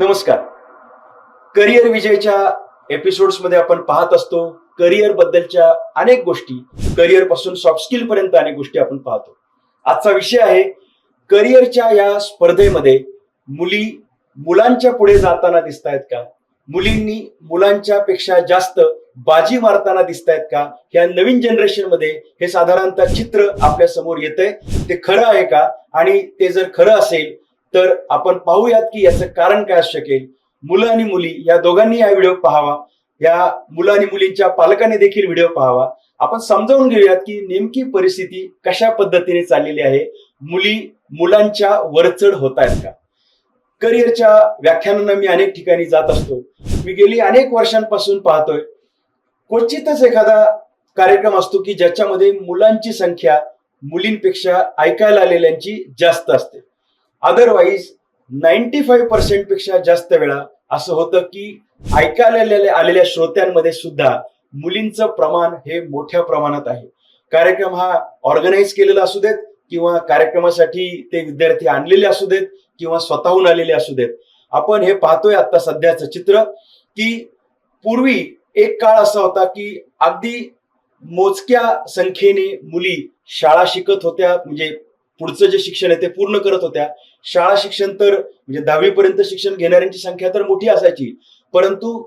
नमस्कार. करिअर विजयच्या एपिसोड्समध्ये आपण पाहत असतो. करिअर बद्दलच्या अनेक गोष्टी करिअरपासून सॉफ्ट स्किल पर्यंत अनेक गोष्टी आपण पाहतो. आजचा विषय आहे करिअरच्या या स्पर्धेमध्ये मुली मुलांच्या पुढे जाताना दिसत आहेत का? मुलींनी मुलांच्या पेक्षा जास्त बाजी मारताना दिसत आहेत का? ह्या नवीन जनरेशनमध्ये हे साधारणतः चित्र आपल्यासमोर येतंय. ते खरं आहे का? आणि ते जर खरं असेल तर आपण पाहूयात की याचं कारण काय असू शकेल. मुलं आणि मुली या दोघांनी हा व्हिडिओ पाहावा. या मुलं आणि मुलींच्या पालकांनी देखील व्हिडिओ पाहावा. आपण समजावून घेऊयात की नेमकी परिस्थिती कशा पद्धतीने चाललेली आहे? मुली मुलांच्या वरचढ होत आहेत का? करिअरच्या व्याख्यानांना मी अनेक ठिकाणी जात असतो. मी गेली अनेक वर्षांपासून पाहतोय. क्वचितच एखादा कार्यक्रम असतो की ज्याच्यामध्ये मुलांची संख्या मुलींपेक्षा ऐकायला आलेल्यांची जास्त असते. अदरवाईज नाईन्टी फाईव्ह पर्सेंटपेक्षा जास्त वेळा असं होतं की ऐकायला आलेल्या आलेल्या श्रोत्यांमध्ये सुद्धा मुलींचं प्रमाण हे मोठ्या प्रमाणात आहे. कार्यक्रम हा ऑर्गनाईज केलेला असू देत किंवा कार्यक्रमासाठी ते विद्यार्थी आणलेले असू देत किंवा स्वतःहून आलेले असू देत. आपण हे पाहतोय आता सध्याचं चित्र की पूर्वी एक काळ असा होता की अगदी मोजक्या संख्येने मुली शाळा शिकत होत्या. म्हणजे पुढचं जे शिक्षण आहे ते पूर्ण करत होत्या. शाळा शिक्षण तर म्हणजे दहावीपर्यंत शिक्षण घेणाऱ्यांची संख्या तर मोठी असायची. परंतु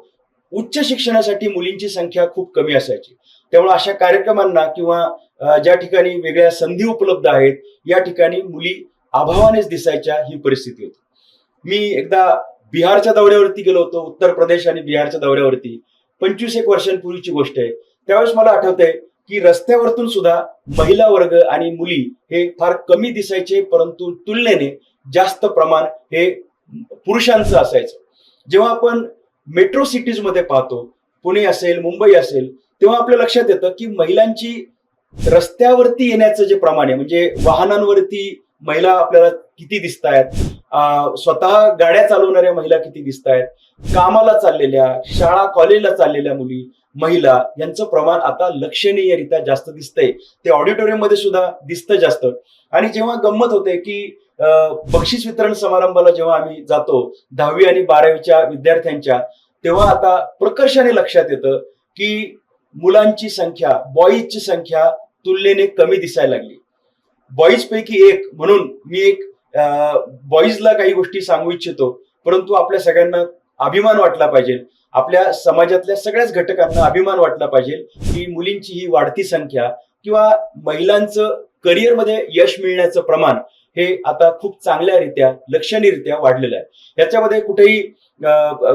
उच्च शिक्षणासाठी मुलींची संख्या खूप कमी असायची. त्यामुळे अशा कार्यक्रमांना किंवा ज्या ठिकाणी वेगळ्या संधी उपलब्ध आहेत या ठिकाणी मुली अभावानेच दिसायच्या ही परिस्थिती होती. मी एकदा बिहारच्या दौऱ्यावरती गेलो होतो उत्तर प्रदेश आणि बिहारच्या दौऱ्यावरती. पंचवीस एक वर्षांपूर्वीची गोष्ट आहे. त्यावेळेस मला आठवतंय की रस्त्यावरतून सुद्धा महिला वर्ग आणि मुली हे फार कमी दिसायचे परंतु तुलनेने जास्त प्रमाण हे पुरुषांचं असायचं. जेव्हा आपण मेट्रो सिटीजमध्ये पाहतो पुणे असेल मुंबई असेल तेव्हा आपल्या लक्षात येतं की महिलांची रस्त्यावरती येण्याचं जे प्रमाण आहे म्हणजे वाहनांवरती महिला आपल्याला किती दिसत आहेत स्वतः गाड्या चालवणाऱ्या महिला किती दिसत आहेत कामाला चाललेल्या शाळा कॉलेजला चाललेल्या मुली महिला यांचं प्रमाण आता लक्षणीयरित्या जास्त दिसतंय. ते ऑडिटोरियममध्ये सुद्धा दिसतं जास्त. आणि जेव्हा गंमत होते की बक्षीस वितरण समारंभाला जेव्हा आम्ही जातो दहावी आणि बारावीच्या विद्यार्थ्यांच्या तेव्हा आता प्रकर्षाने लक्षात येतं की मुलांची संख्या बॉईजची संख्या तुलनेने कमी दिसायला लागली. बॉईज पैकी एक म्हणून मी एक बॉईजला काही गोष्टी सांगू इच्छितो परंतु आपल्या सगळ्यांना अभिमान वाटला पाहिजे. आपल्या समाजातल्या सगळ्याच घटकांना अभिमान वाटला पाहिजे की मुलींची ही वाढती संख्या किंवा महिलांचं करिअरमध्ये यश मिळण्याचं प्रमाण हे आता खूप चांगल्यारित्या लक्षणीयरित्या वाढलेलं आहे. याच्यामध्ये कुठेही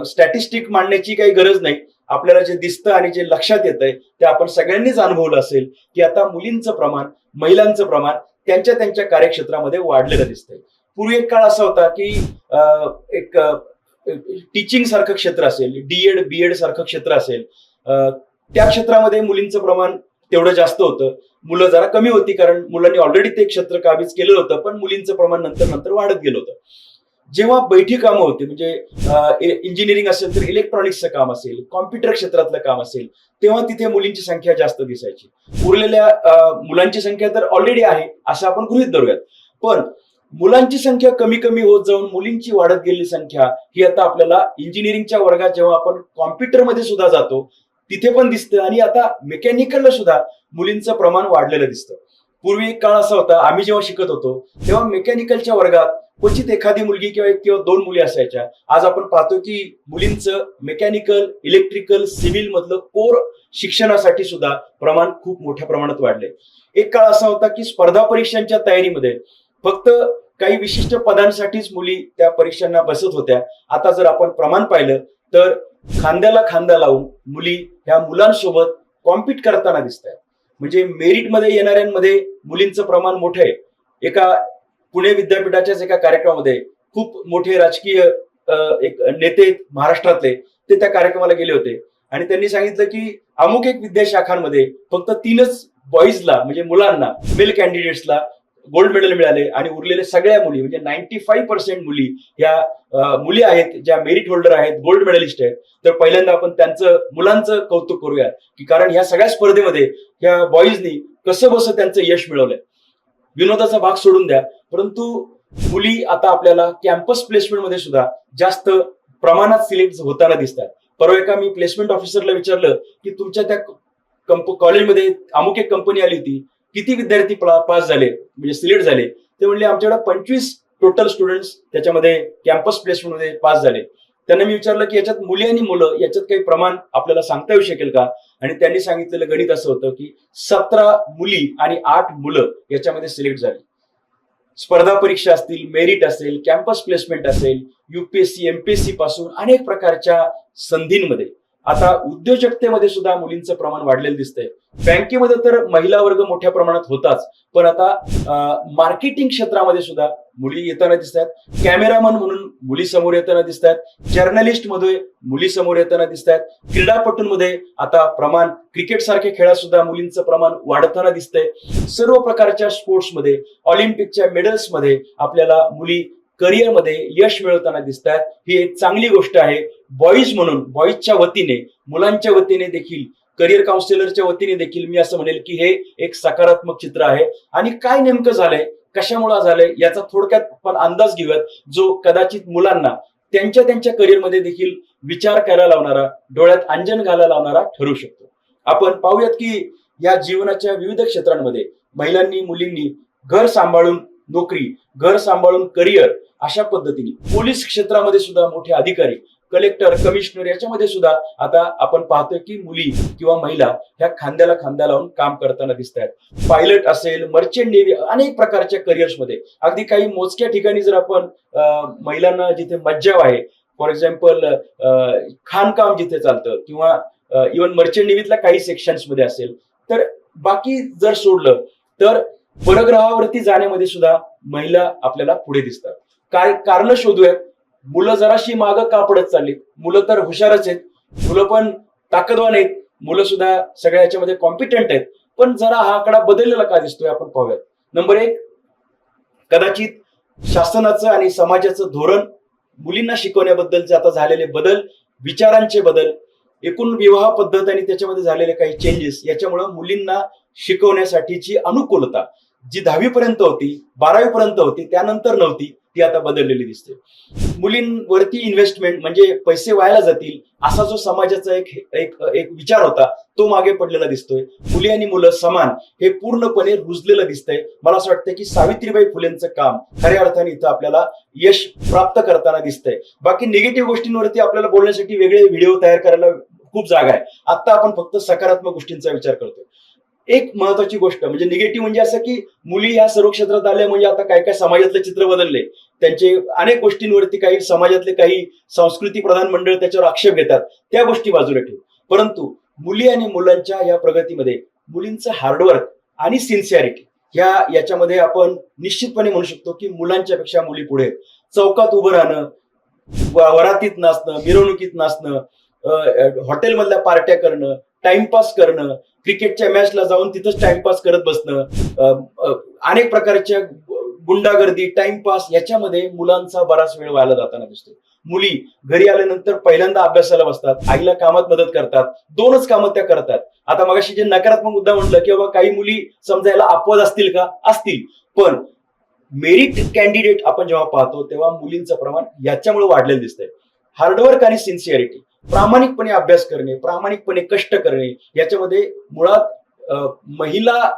स्टॅटिस्टिक मांडण्याची काही गरज नाही. आपल्याला जे दिसतं आणि जे लक्षात येतंय ते आपण सगळ्यांनीच अनुभवलं असेल की आता मुलींचं प्रमाण महिलांचं प्रमाण त्यांच्या त्यांच्या कार्यक्षेत्रामध्ये वाढलेलं दिसतंय. पूर्वी एक काळ असा होता की एक टीचिंग सारखं क्षेत्र असेल डीएड बीएड सारखं क्षेत्र असेल अं, त्या क्षेत्रामध्ये मुलींचं प्रमाण तेवढं जास्त होतं. मुलं जरा कमी होती कारण मुलांनी ऑलरेडी ते क्षेत्र काबीज केलेलं होतं पण मुलींचं प्रमाण नंतर नंतर वाढत गेलं होतं. जेव्हा बैठी कामं होती म्हणजे इंजिनिअरिंग असेल तर इलेक्ट्रॉनिक्सचं काम असेल कॉम्प्युटर क्षेत्रातलं काम असेल तेव्हा तिथे मुलींची संख्या जास्त दिसायची. उरलेल्या मुलांची संख्या तर ऑलरेडी आहे असं आपण गृहित धरूयात. पण मुलांची संख्या कमी कमी होत जाऊन मुलींची वाढत गेलेली संख्या ही आता आपल्याला इंजिनिअरिंगच्या वर्गात जेव्हा आपण कॉम्प्युटरमध्ये सुद्धा जातो तिथे पण दिसतं आणि आता मेकॅनिकलला सुद्धा मुलींचं प्रमाण वाढलेलं दिसतं. पूर्वी एक काळ असा होता आम्ही जेव्हा शिकत होतो तेव्हा मेकॅनिकलच्या वर्गात क्वचित एखादी मुलगी किंवा एक किंवा दोन मुली असायच्या. आज आपण पाहतो की मुलींचं मेकॅनिकल इलेक्ट्रिकल सिव्हिल मधलं कोर शिक्षणासाठी सुद्धा प्रमाण खूप मोठ्या प्रमाणात वाढले एक काळ असा होता की स्पर्धा परीक्षांच्या तयारीमध्ये फक्त काही विशिष्ट पदांसाठीच मुली त्या परीक्षांना बसत होत्या. आता जर आपण प्रमाण पाहिलं तर खांद्याला खांदा लावून मुली ह्या मुलांसोबत कॉम्पिट करताना दिसत आहेत म्हणजे मेरिटमध्ये येणाऱ्यांमध्ये मुलींचं प्रमाण मोठं आहे. एका पुणे विद्यापीठाच्याच एका कार्यक्रमामध्ये खूप मोठे राजकीय एक नेते महाराष्ट्रातले ते त्या कार्यक्रमाला गेले होते. आणि त्यांनी सांगितलं की अमुक एक विद्याशाखांमध्ये फक्त तीनच बॉईजला म्हणजे मुलांना मेल कॅन्डिडेट्सला गोल्ड मेडल मिळाले आणि उरलेले सगळ्या मुली म्हणजे नाईन्टी फाईव्ह पर्सेंट मुली ह्या मुली आहेत ज्या मेरिट होल्डर आहेत गोल्ड मेडलिस्ट आहेत. तर पहिल्यांदा आपण त्यांचं मुलांचं कौतुक करूया की कारण ह्या सगळ्या स्पर्धेमध्ये ह्या बॉईजनी कसं बसं त्यांचं यश मिळवलंय. विनोदाचा भाग सोडून द्या परंतु मुली आता आपल्याला कॅम्पस प्लेसमेंटमध्ये सुद्धा जास्त प्रमाणात सिलेक्ट होताना दिसतात. परवा एका मी प्लेसमेंट ऑफिसरला विचारलं की तुमच्या त्या कंप कॉलेजमध्ये अमुक एक कंपनी आली होती किती विद्यार्थी पास झाले म्हणजे सिलेक्ट झाले ते म्हणले आमच्याकडे पंचवीस टोटल स्टुडंट्स त्याच्यामध्ये कॅम्पस प्लेसमेंटमध्ये पास झाले. त्यांना मी विचारलं की याच्यात मुली आणि मुलं याच्यात काही प्रमाण आपल्याला सांगता येऊ शकेल का? आणि त्यांनी सांगितलेलं गणित असं होतं की सतरा मुली आणि आठ मुलं याच्यामध्ये सिलेक्ट झाली. स्पर्धा परीक्षा असतील मेरिट असेल कॅम्पस प्लेसमेंट असेल युपीएससी एमपीएससी पासून अनेक प्रकारच्या संधींमध्ये. आता उद्योजकतेमध्ये सुद्धा मुलींचं प्रमाण वाढलेलं दिसतंय. बँकेमध्ये तर महिला वर्ग मोठ्या प्रमाणात होताच पण आता मार्केटिंग क्षेत्रामध्ये सुद्धा मुली येताना दिसतात कॅमेरामन म्हणून मुली समोर येताना दिसतात जर्नलिस्टमध्ये मुली समोर येताना दिसतात क्रीडापटूंमध्ये आता प्रमाण क्रिकेट सारख्या खेळात सुद्धा मुलींचं प्रमाण वाढताना दिसतंय. सर्व प्रकारच्या स्पोर्ट्समध्ये ऑलिम्पिकच्या मेडल्समध्ये आपल्याला मुली करिअरमध्ये यश मिळवताना दिसतात. ही एक चांगली गोष्ट आहे. बॉईज म्हणून बॉईजच्या वतीने मुलांच्या वतीने देखील करिअर काउन्सिलरच्या वतीने देखील मी असं म्हणेल की हे एक सकारात्मक चित्र आहे. आणि काय नेमकं झालंय? कशामुळे झालंय? याचा थोडक्यात आपण अंदाज घेऊयात. जो कदाचित मुलांना त्यांच्या त्यांच्या करिअरमध्ये देखील विचार करायला लावणारा डोळ्यात अंजन घालायला लावणारा ठरू शकतो. आपण पाहूयात की या जीवनाच्या विविध क्षेत्रांमध्ये महिलांनी मुलींनी घर सांभाळून नोकरी घर सांभाळून करिअर अशा पद्धतीने. पोलीस क्षेत्रामध्ये सुद्धा मोठे अधिकारी कलेक्टर कमिशनर याच्यामध्ये सुद्धा आता आपण पाहतोय की मुली किंवा महिला ह्या खांद्याला खांदा लावून काम करताना दिसत आहेत पायलट असेल मर्चंट नेव्ही अनेक प्रकारच्या करिअर्समध्ये अगदी काही मोजक्या ठिकाणी जर आपण महिलांना जिथे मज्जाव आहे फॉर एक्झाम्पल खाणकाम जिथे चालतं किंवा इवन मर्चंट नेव्हीतल्या काही सेक्शन्समध्ये असेल तर बाकी जर सोडलं तर परग्रहावरती जाण्यामध्ये सुद्धा महिला आपल्याला पुढे दिसतात. काय कारण शोधूयात मुलं जराशी मागं का पडत चालली? मुलं तर हुशारच आहेत. मुलं पण ताकदवान आहेत. मुलं सुद्धा सगळ्या याच्यामध्ये कॉम्पिटंट आहेत. पण जरा हा आकडा बदललेला का दिसतोय आपण पाहूयात. नंबर एक कदाचित शासनाचं आणि समाजाचं धोरण मुलींना शिकवण्याबद्दलचे आता झालेले बदल विचारांचे बदल एकूण विवाह पद्धत आणि त्याच्यामध्ये झालेले काही चेंजेस याच्यामुळं मुलींना शिकवण्यासाठीची अनुकूलता जी दहावी पर्यंत होती बारावी पर्यंत होती त्यानंतर नव्हती ती आता बदललेली दिसते. मुलींवरती इन्व्हेस्टमेंट म्हणजे पैसे व्हायला जातील असा जो समाजाचा एक एक एक विचार होता तो मागे पडलेला दिसतोय. मुली आणि मुलं समान हे पूर्णपणे रुजलेलं दिसतंय. मला असं वाटतं की सावित्रीबाई फुलेंचं काम खऱ्या अर्थाने इथं आपल्याला यश प्राप्त करताना दिसतंय. बाकी निगेटिव्ह गोष्टींवरती आपल्याला बोलण्यासाठी वेगळे व्हिडिओ तयार करायला खूप जागा आहे. आता आपण फक्त सकारात्मक गोष्टींचा विचार करतोय. एक महत्वाची गोष्ट म्हणजे निगेटिव्ह म्हणजे असं की मुली ह्या सर्व क्षेत्रात आल्या म्हणजे आता काय काय समाजातलं चित्र बदलले. त्यांचे अनेक गोष्टींवरती काही समाजातले काही संस्कृती प्रधान मंडळ त्याच्यावर आक्षेप घेतात. त्या गोष्टी बाजूला ठेवू. परंतु मुली आणि मुलांच्या या प्रगतीमध्ये मुलींचं हार्डवर्क आणि सिन्सिअरिटी ह्या याच्यामध्ये आपण निश्चितपणे म्हणू शकतो की मुलांच्या पेक्षा मुली पुढे चौकात उभं राहणं वरातीत नाचणं मिरवणुकीत नाचणं हॉटेलमधल्या पार्ट्या करणं टाइमपास करणं क्रिकेटच्या मॅचला जाऊन तिथंच टाइमपास करत बसणं अनेक प्रकारच्या गुंडागर्दी टाइमपास याच्यामध्ये मुलांचा बराच वेळ व्हायला जाताना दिसतो मुली घरी आल्यानंतर पहिल्यांदा अभ्यासाला बसतात आईला कामात मदत करतात दोनच कामं त्या करतात. आता मगाशी जे नकारात्मक मुद्दा म्हटलं की बाबा काही मुली समजायला अपवाद असतील का? असतील. पण मेरिट कॅन्डिडेट आपण जेव्हा पाहतो तेव्हा मुलींचं प्रमाण याच्यामुळे वाढलेलं दिसतंय. हार्डवर्क आणि सिन्सिअरिटी. प्रामाणिकपणे अभ्यास करणे प्रामाणिकपणे कष्ट करणे याच्यामध्ये मुळात महिला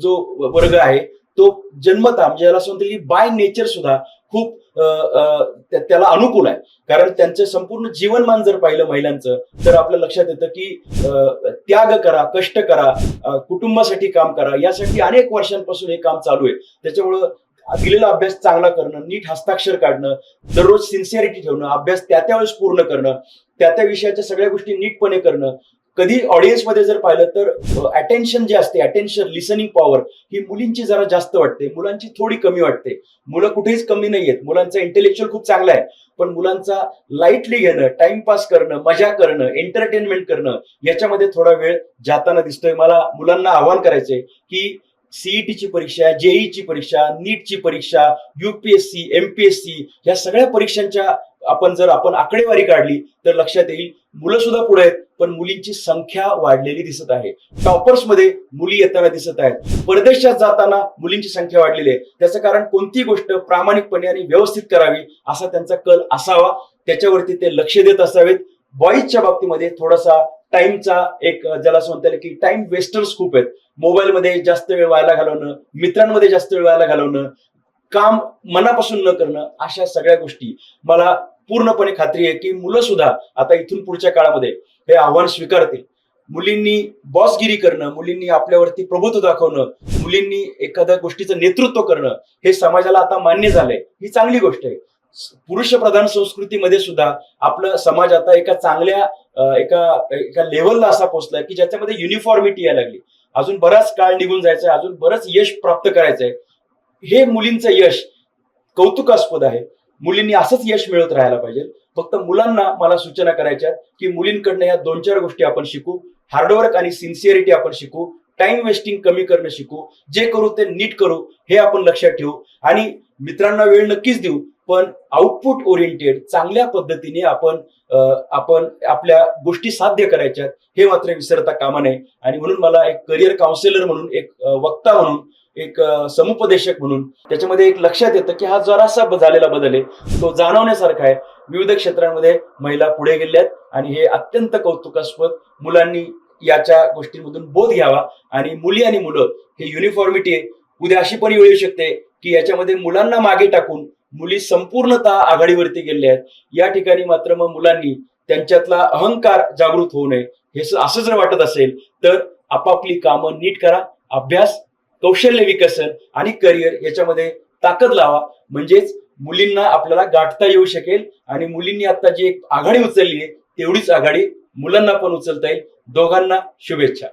जो वर्ग आहे तो जन्मता म्हणजे याला असं म्हणतो की बाय नेचर सुद्धा खूप त्याला अनुकूल आहे. कारण त्यांचं संपूर्ण जीवनमान जर पाहिलं महिलांचं तर आपल्या लक्षात येतं की अ, त्याग करा कष्ट करा कुटुंबासाठी काम करा यासाठी अनेक वर्षांपासून हे काम चालू आहे. त्याच्यामुळं दिलेला अभ्यास चांगला करणं नीट हस्ताक्षर काढणं दररोज सिन्सिअरिटी ठेवणं अभ्यास त्या त्यावेळेस पूर्ण करणं त्या त्या विषयाच्या सगळ्या गोष्टी नीटपणे करणं. कधी ऑडियन्समध्ये जर पाहिलं तर अटेन्शन जे असते अटेन्शन लिसनिंग पॉवर ही मुलींची जरा जास्त वाटते. मुलांची थोडी कमी वाटते. मुलं कुठेच कमी नाही आहेत. मुलांचा इंटेलेक्च्युअल खूप चांगला आहे. पण मुलांचा लाईटली घेणं टाइमपास करणं मजा करणं एंटरटेनमेंट करणं याच्यामध्ये थोडा वेळ जाताना दिसतोय. मला मुलांना आव्हान करायचंय की सीईटीची परीक्षा जेईची परीक्षा नीटची परीक्षा युपीएससी एमपीएससी या सगळ्या परीक्षांच्या आपण जर आपण आकडेवारी काढली तर लक्षात येईल मुलं सुद्धा पुढे आहेत पण मुलींची संख्या वाढलेली दिसत आहे. टॉपर्समध्ये मुली येताना दिसत आहेत. परदेशात जाताना मुलींची संख्या वाढलेली आहे. त्याचं कारण कोणती गोष्ट प्रामाणिकपणे आणि व्यवस्थित करावी असा त्यांचा कल असावा त्याच्यावरती ते लक्ष देत असावेत. बॉईजच्या बाबतीमध्ये थोडासा टाइमचा एक ज्याला असं म्हणता येईल की टाइम वेस्टर्स खूप आहेत. मोबाईलमध्ये जास्त वेळ व्हायला घालवणं मित्रांमध्ये जास्त वेळ व्हायला घालवणं काम मनापासून न करणं अशा सगळ्या गोष्टी. मला पूर्णपणे खात्री आहे की मुलं सुद्धा आता इथून पुढच्या काळामध्ये हे आव्हान स्वीकारतील. मुलींनी बॉसगिरी करणं मुलींनी आपल्यावरती प्रभुत्व दाखवणं मुलींनी एखाद्या गोष्टीचं नेतृत्व करणं हे समाजाला आता मान्य झालंय. ही चांगली गोष्ट आहे. पुरुष प्रधान संस्कृतीमध्ये सुद्धा आपलं समाज आता एका चांगल्या एका एका लेवलला असा पोहोचलाय की ज्याच्यामध्ये युनिफॉर्मिटी यायला लागली. अजून बराच काळ निघून जायचा अजून बरंच यश प्राप्त करायचंय. हे मुलींचं यश कौतुकास्पद आहे. मुलींनी असंच यश मिळत राहायला पाहिजे. फक्त मुलांना मला सूचना करायच्या की मुलींकडनं या दोन चार गोष्टी आपण शिकू हार्डवर्क आणि सिन्सिअरिटी आपण शिकू टाइम वेस्टिंग कमी करणं शिकू जे करू ते नीट करू हे आपण लक्षात ठेवू. आणि मित्रांना वेळ नक्कीच देऊ. पण आउटपुट ओरिएंटेड चांगल्या पद्धतीने आपण आपण आपल्या गोष्टी साध्य करायच्या हे मात्र विसरता कामा नये. आणि म्हणून मला एक करिअर काउन्सिलर म्हणून एक वक्ता म्हणून एक समुपदेशक म्हणून त्याच्यामध्ये एक लक्षात येतं की हा जरासा झालेला बदल आहे. तो जाणवण्यासारखा आहे. विविध क्षेत्रांमध्ये महिला पुढे गेल्यात आणि हे अत्यंत कौतुकास्पद मुलांनी याच्या गोष्टींमधून बोध घ्यावा. आणि मुली आणि मुलं हे युनिफॉर्मिटी आहे. उद्या अशी पण येऊ शकते की याच्यामध्ये मुलांना मागे टाकून मुली संपूर्णतः आघाडीवरती गेलेल्या आहेत. या ठिकाणी मात्र मग मुलांनी त्यांच्यातला अहंकार जागृत होऊ नये. हे असं जर वाटत असेल तर आपापली कामं नीट करा अभ्यास कौशल्य विकसन आणि करिअर याच्यामध्ये ताकद लावा. म्हणजेच मुलींना आपल्याला गाठता येऊ शकेल आणि मुलींनी आता जी एक आघाडी उचलली आहे तेवढीच आघाडी मुलांना पण उचलता येईल. दोघांना शुभेच्छा.